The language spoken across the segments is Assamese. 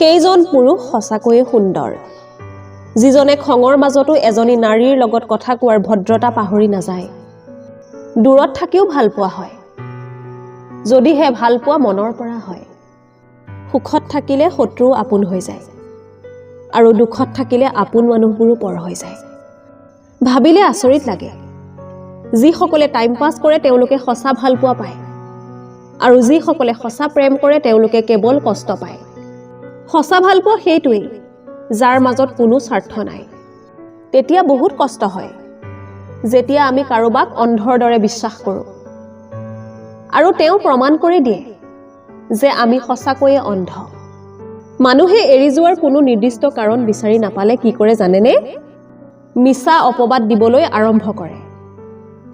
সেইজন পুৰুষ সঁচাকৈয়ে সুন্দৰ। যিজনে খঙৰ মাজতো এজনী নাৰীৰ লগত কথা কোৱাৰ ভদ্ৰতা পাহৰি নাযায়। দূৰত থাকিও ভাল পোৱা হয়। যদিহে ভাল পোৱা মনৰ পৰা হয়। সুখত থাকিলে শত্ৰু আপোন হৈ যায়। আৰু দুখত থাকিলে আপোন মানুহবোৰো পৰ হৈ যায়। ভাবিলে আচৰিত লাগে। যিসকলে টাইম পাছ কৰে তেওঁলোকে সঁচা ভাল পোৱা পায়। আৰু যিসকলে সঁচা প্ৰেম কৰে তেওঁলোকে কেৱল কষ্ট পায়। সঁচা ভাল পোৱা সেইটোৱেই যাৰ মাজত কোনো স্বাৰ্থ নাই। তেতিয়া বহুত কষ্ট হয় যেতিয়া আমি কাৰোবাক অন্ধৰ দৰে বিশ্বাস কৰোঁ। আৰু তেওঁ প্ৰমাণ কৰি দিয়ে যে আমি সঁচাকৈয়ে অন্ধ। মানুহে এৰি যোৱাৰ কোনো নিৰ্দিষ্ট কাৰণ বিচাৰি নাপালে কি কৰে জানেনে? মিছা অপবাদ দিবলৈ আৰম্ভ কৰে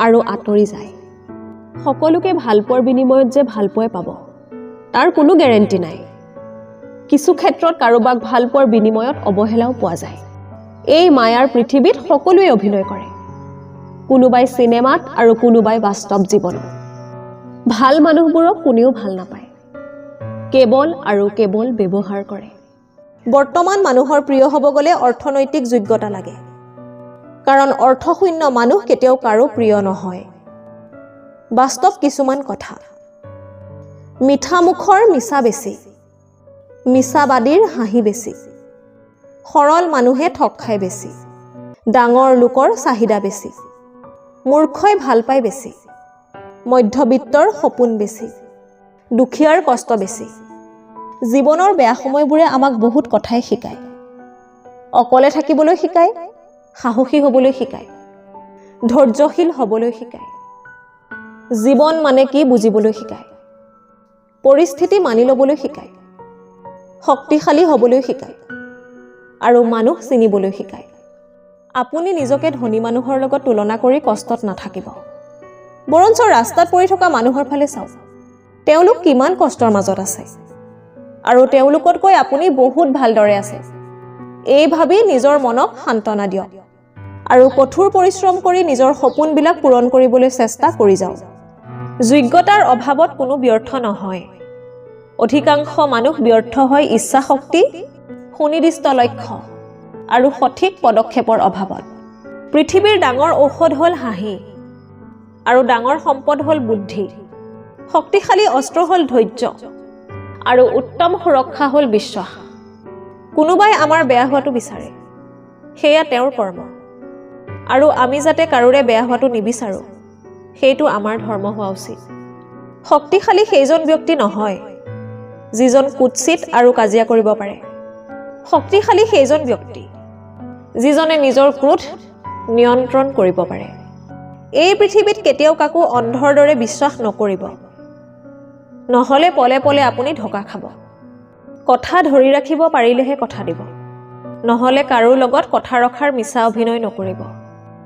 আৰু আঁতৰি যায়। সকলোকে ভাল পোৱাৰ বিনিময়ত যে ভাল পোৱাই পাব তাৰ কোনো গেৰেণ্টি নাই। কিছু ক্ষেত্ৰত কাৰোবাক ভাল পোৱাৰ বিনিময়ত অৱহেলাও পোৱা যায়। এই মায়াৰ পৃথিৱীত সকলোৱে অভিনয় কৰে। কোনোবাই চিনেমাত আৰু কোনোবাই বাস্তৱ জীৱনত। ভাল মানুহবোৰক কোনেও ভাল নাপায়। কেৱল আৰু কেৱল ব্যৱহাৰ কৰে। বৰ্তমান মানুহৰ প্ৰিয় হ'ব গ'লে অৰ্থনৈতিক যোগ্যতা লাগে। কাৰণ অৰ্থশূন্য মানুহ কেতিয়াও কাৰো প্ৰিয় নহয়। বাস্তৱ কিছুমান কথা। মিঠা মুখৰ মিছা বেছি। মিছাবাদীৰ হাঁহি বেছি। সৰল মানুহে ঠগ খাই বেছি। ডাঙৰ লোকৰ চাহিদা বেছি। মূৰ্খই ভাল পায় বেছি। মধ্যবিত্তৰ সপোন বেছি। দুখীয়াৰ কষ্ট বেছি। জীৱনৰ বেয়া সময়বোৰে আমাক বহুত কথাই শিকায়। অকলে থাকিবলৈ শিকায় সাহসী হ'বলৈ শিকায় ধৈৰ্যশীল হ'বলৈ শিকায়। জীৱন মানে কি বুজিবলৈ শিকায়। পৰিস্থিতি মানি ল'বলৈ শিকায়। শক্তিশালী হ'বলৈ শিকায় আৰু মানুহ চিনিবলৈ শিকায়। আপুনি নিজকে ধনী মানুহৰ লগত তুলনা কৰি কষ্টত নাথাকিব। বৰঞ্চ ৰাস্তাত পৰি থকা মানুহৰ ফালে চাওক তেওঁলোক কিমান কষ্টৰ মাজত আছে। আৰু তেওঁলোকতকৈ আপুনি বহুত ভালদৰে আছে। এই ভাবি নিজৰ মনক সান্তনা দিয়ক আৰু কঠোৰ পৰিশ্ৰম কৰি নিজৰ সপোনবিলাক পূৰণ কৰিবলৈ চেষ্টা কৰি যাওক। যোগ্যতাৰ অভাৱত কোনো ব্যৰ্থ নহয়। অধিকাংশ মানুহ ব্যৰ্থ হয় ইচ্ছা শক্তি সুনিৰ্দিষ্ট লক্ষ্য আৰু সঠিক পদক্ষেপৰ অভাৱত। পৃথিৱীৰ ডাঙৰ ঔষধ হ'ল হাঁহি আৰু ডাঙৰ সম্পদ হ'ল বুদ্ধি। শক্তিশালী অস্ত্ৰ হ'ল ধৈৰ্য আৰু উত্তম সুৰক্ষা হ'ল বিশ্বাস। কোনোবাই আমাৰ বেয়া হোৱাটো বিচাৰে সেয়া তেওঁৰ কৰ্ম। আৰু আমি যাতে কাৰোৰে বেয়া হোৱাটো নিবিচাৰোঁ সেইটো আমাৰ ধৰ্ম হোৱা উচিত। শক্তিশালী সেইজন ব্যক্তি নহয় যিজন কুৎসিত আৰু কাজিয়া কৰিব পাৰে। শক্তিশালী সেইজন ব্যক্তি যিজনে নিজৰ ক্ৰোধ নিয়ন্ত্ৰণ কৰিব পাৰে। এই পৃথিৱীত কেতিয়াও কাকো অন্ধৰ দৰে বিশ্বাস নকৰিব। নহ'লে পলে পলে আপুনি ঢকা খাব। কথা ধৰি ৰাখিব পাৰিলেহে কথা দিব। নহ'লে কাৰো লগত কথা ৰখাৰ মিছা অভিনয় নকৰিব।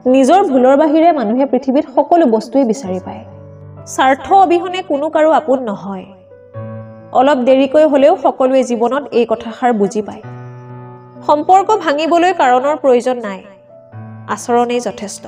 নিজৰ ভুলৰ বাহিৰে মানুহে পৃথিৱীত সকলো বস্তুৱেই বিচাৰি পায়। স্বাৰ্থ অবিহনে কোনো কাৰো আপোন নহয়। অলপ দেৰিকৈ হ'লেও সকলোৱে জীৱনত এই কথাষাৰ বুজি পায়। সম্পৰ্ক ভাঙিবলৈ কাৰণৰ প্ৰয়োজন নাই। আচৰণেই যথেষ্ট।